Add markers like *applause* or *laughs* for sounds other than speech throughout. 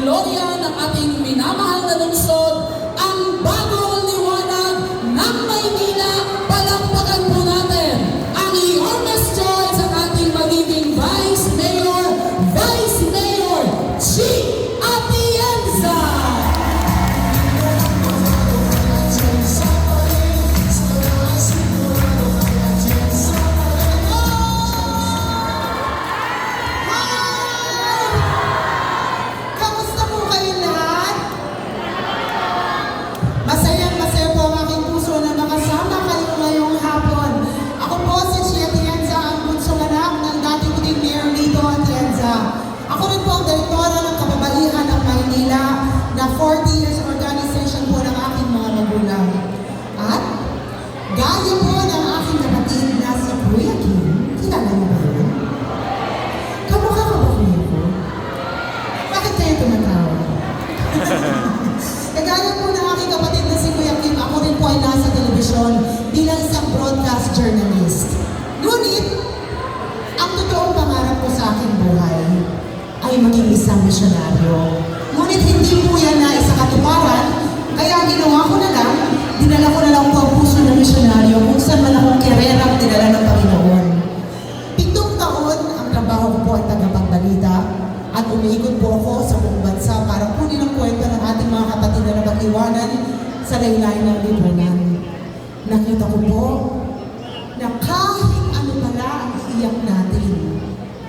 Gloria ng ating minamahal na lungsod, nasa telebisyon bilang isang broadcast journalist. Ngunit, ang totoong pangarap ko sa aking buhay ay maging isang misyonaryo. Ngunit hindi po yan na isa katuparan, kaya ginawa ko na lang, dinala ko na lang po ang puso ng misyonaryo kung saan man akong kererang dinala ng Panginoon. Pitong taon ang trabaho ko po ay tagapagbalita at umiikot po ako sa buong bansa para kunin ang kwento ng ating mga kapatid na napag-iwanan sa laylayan ng lipunan. Nakita ko po na kahit ano pala ang iiyak natin,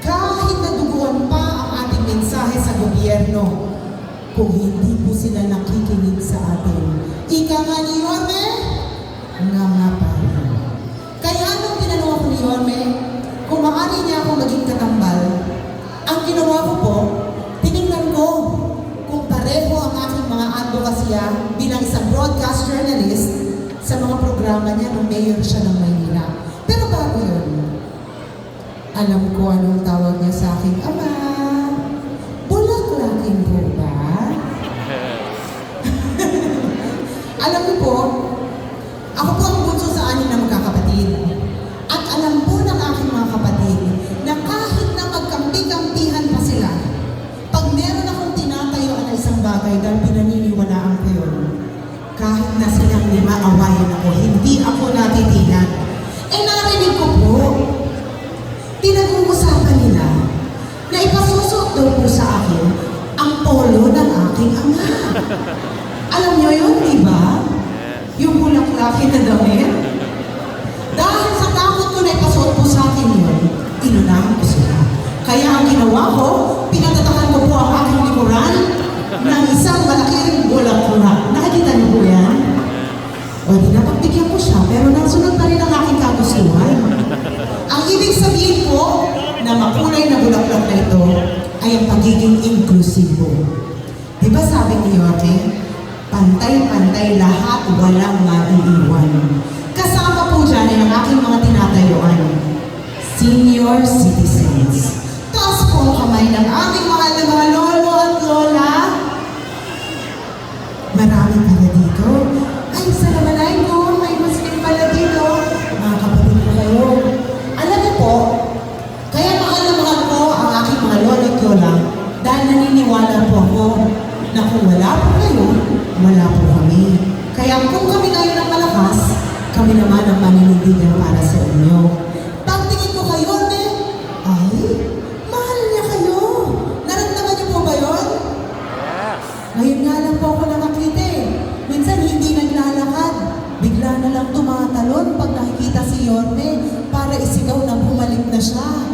kahit naduguan pa ang ating mensahe sa gobyerno, kung hindi po sila nakikinig sa atin. Ika nga ni Yorme, programa niya nung mayor siya ng Maynila. Pero bago yun, alam ko anong tawag niya sa na silang lima awayan ako, hindi ako natitinan. Eh narinig ko po, pinag-uusapan nila na ipasusot daw po sa akin ang polo ng aking ama. *laughs* Alam niyo yun, di ba? Yung bulaklakin na damit. Dahil sa takot ko na ipasuot po sa akin yun, inunahan ko sila. Kaya ang ginawa ko, pinatatakan ko po ang aking likuran ng isang malaking bulaklak. Nakikita niyo po yan? Di napagbigyan ko siya, pero nasunod pa rin ang aking kagustuhan. Ang ibig sabihin po na makulay na bulaklak na ito ay ang pagiging inklusibo. Di ba sabi ni Yorme, pantay-pantay lahat, walang at lola dahil naniniwala po ako na kung wala po kayo, wala po kami. Kaya kung kami ngayon ang malakas, kami naman ang maninindigan para sa inyo. Pagtingin ko kayo, ne, ay, mahal niya kayo. Naramdaman niyo po ba yun? Ngayon nga lang po ako nakakita eh. Minsan hindi naglalakad. Bigla na lang tumatalon pag nakikita si Yorme para isigaw na bumalik na siya.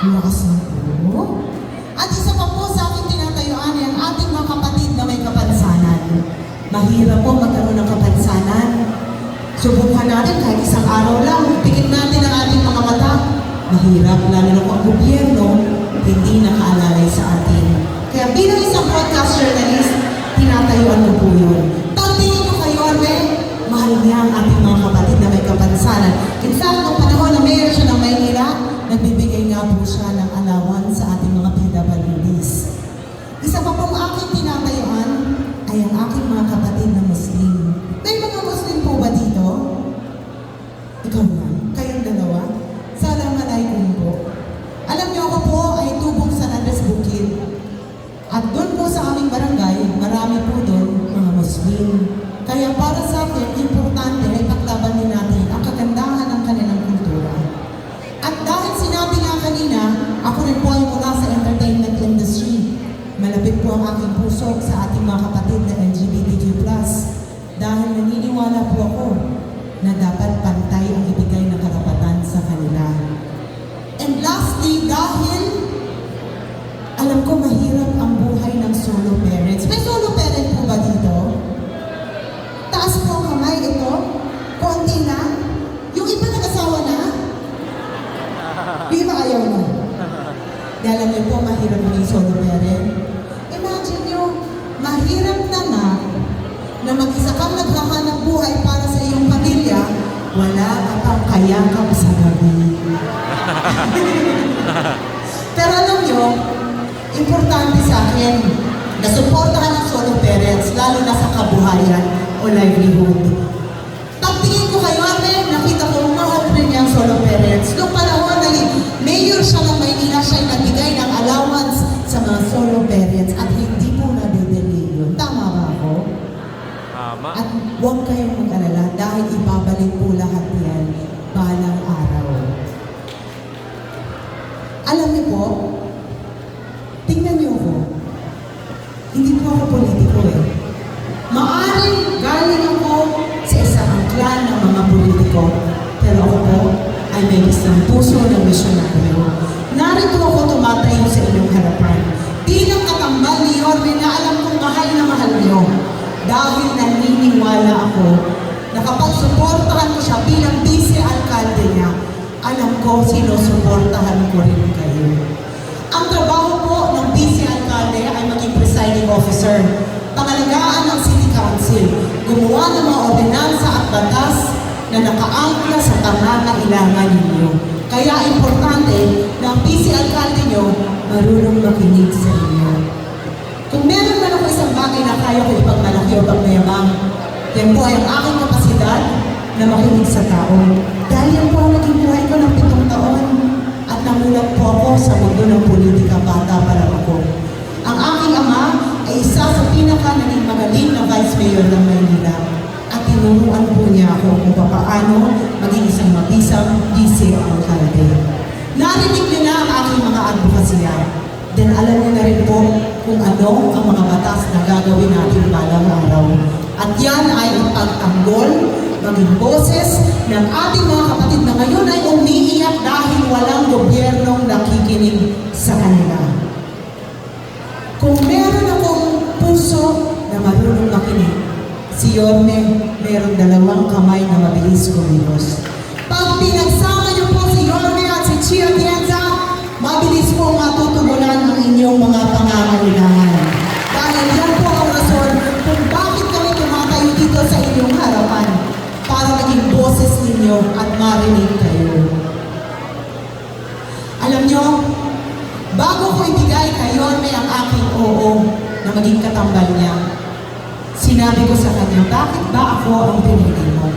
Lakas na po. At isa pa po sa aking tinatayuan ay ang ating mga kapatid na may kapansanan. Mahirap po magkaroon ng kapansanan. Subukan natin kahit isang araw lang, pikit natin ang ating mga mata. Mahirap, lalo na kung ang gobyerno hindi nakaalalay sa atin. Kaya bilang isang broadcast journalist, tinatayuan ko po yun. Pagtingin ko kayo, Arbe, mahal niya ang ating mga kapatid na may kapansanan. Puso sa ating mga kapatid na LGBTQ+. Dahil naniniwala po ako na dapat pantay ang ibigay na karapatan sa kanila. And lastly, dahil alam ko mahirap ang buhay ng solo parents. May solo parent po ba dito? Taas po ang kamay ito. Konti na. Yung iba nag-asawa na. Yung iba ayaw na. Dahil alam niyo po, mahirap maging solo na mag-isa kang naghahanap buhay para sa iyong pamilya, wala ka pang kayakap sa gabi. *laughs* Pero alam nyo, importante sa akin na suportahan ang solo parents, lalo na sa kabuhayan o livelihood. Huwag kayong mag-alala dahil ibabalik po lahat yan balang araw. Alam niyo po, tingnan niyo ako. Hindi po ako politiko eh. Maaring galing ako sa isang clan ng mga politiko, pero ako po ay may isang puso ng misyonaryo. Narito ako tumatayo sa inyong harapan. Bilang katambal ni Yorme na alam kong mahal na mahal niyo. Dahil naniniwala ako na kapag suportahan ko siya bilang vice-alkalde niya, alam ko sinusuportahan ko rin kayo. Ang trabaho po ng vice-alkalde ay maging presiding officer, pangalagaan ng city council, gumawa ng mga ordinansa at batas na nakaangkla sa pangangailangan ninyo. Kaya importante na ang vice-alkalde nyo marunong makinig sa inyo. Kung meron man ako isang bagay na kaya ko ipagmalaki o pagmayabang, yan po ay ang aking kapasidad na makinig sa tao. Dahil yan po ang naging buhay ko ng pitong taon at namulat po ako sa mundo ng politika bata pa lang ako. Ang aking ama ay isa sa pinaka naging magaling na vice mayor ng Maynila at tinuruan po niya ako kung paano maging isang mabisang vice-alkalde. Narinig niyo na ang aking mga advokasya. Then alam niyo na rin po kung ano ang mga batas na gagawin natin balang araw. At yan ay ipagtanggol, maging boses ng ating mga kapatid na ngayon ay umiiyak dahil walang gobyernong nakikinig sa kanila. Kung meron akong puso na marunong makinig, si Yorme meron dalawang kamay na mabilis kumilos. Pag pinagsama ninyo at marinig kayo. Alam nyo, bago ko ibigay kay Yorme ang aking oo na maging katambal niya, sinabi ko sa kanya, bakit ba ako ang pinili mo?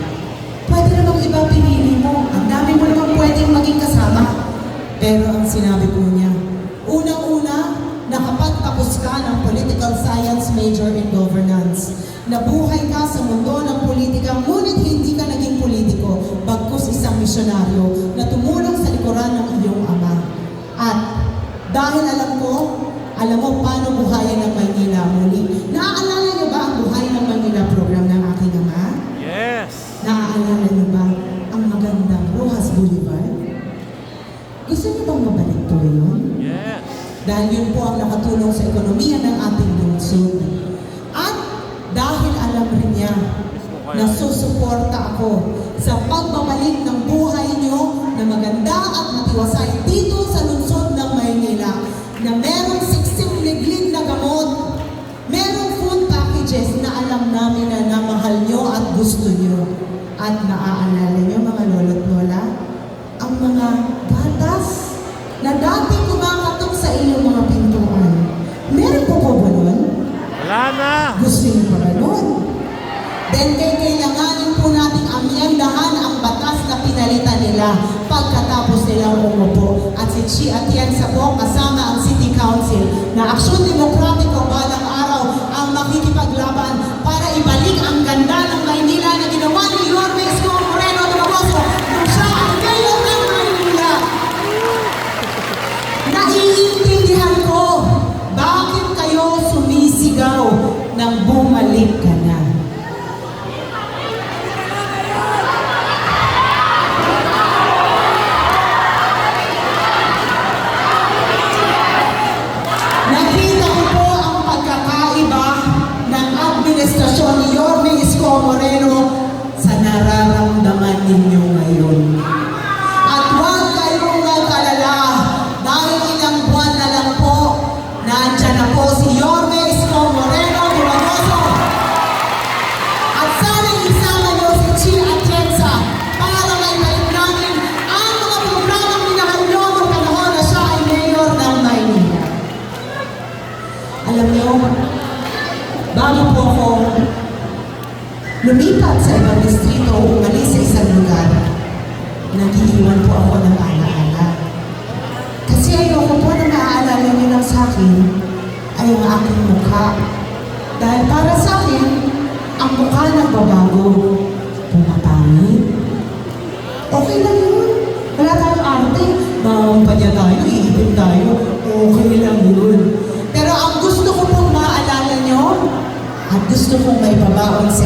Pwede namang iba pinili mo. Ang dami mo namang pwedeng maging kasama. Pero ang sinabi po niya, unang-una, nakapagtapos ka ng political science major in governance. Nabuhay ka sa mundo ng politika, ngunit hindi ka misyonaryo na tumulong sa likuran ng iyong ama. At dahil alam ko, alam mo paano buhayin ng Maynila muli. Naaalala niyo ba ang buhay ng Maynila program ng aking ama? Yes. Naaalala niyo ba ang magandang Rojas Boulevard? Gusto niyo bang mabalik to yun? Yes. Dahil yun po ang nakatulong sa ekonomiya ng ating lungsod. At dahil alam rin niya na susuporta ako sa pagbabalik ng matiwasay dito sa lungsod ng Maynila na merong siksing liglig na gamot, merong food packages na alam namin na namahal niyo at gusto niyo. At naaalala абсолютно Mietplatzsänger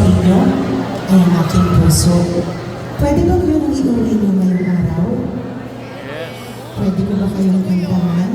inyo ay ang aking puso. Pwede ba kayong iuwi nyo ngayong araw? Pwede ko ba kayong kantahan?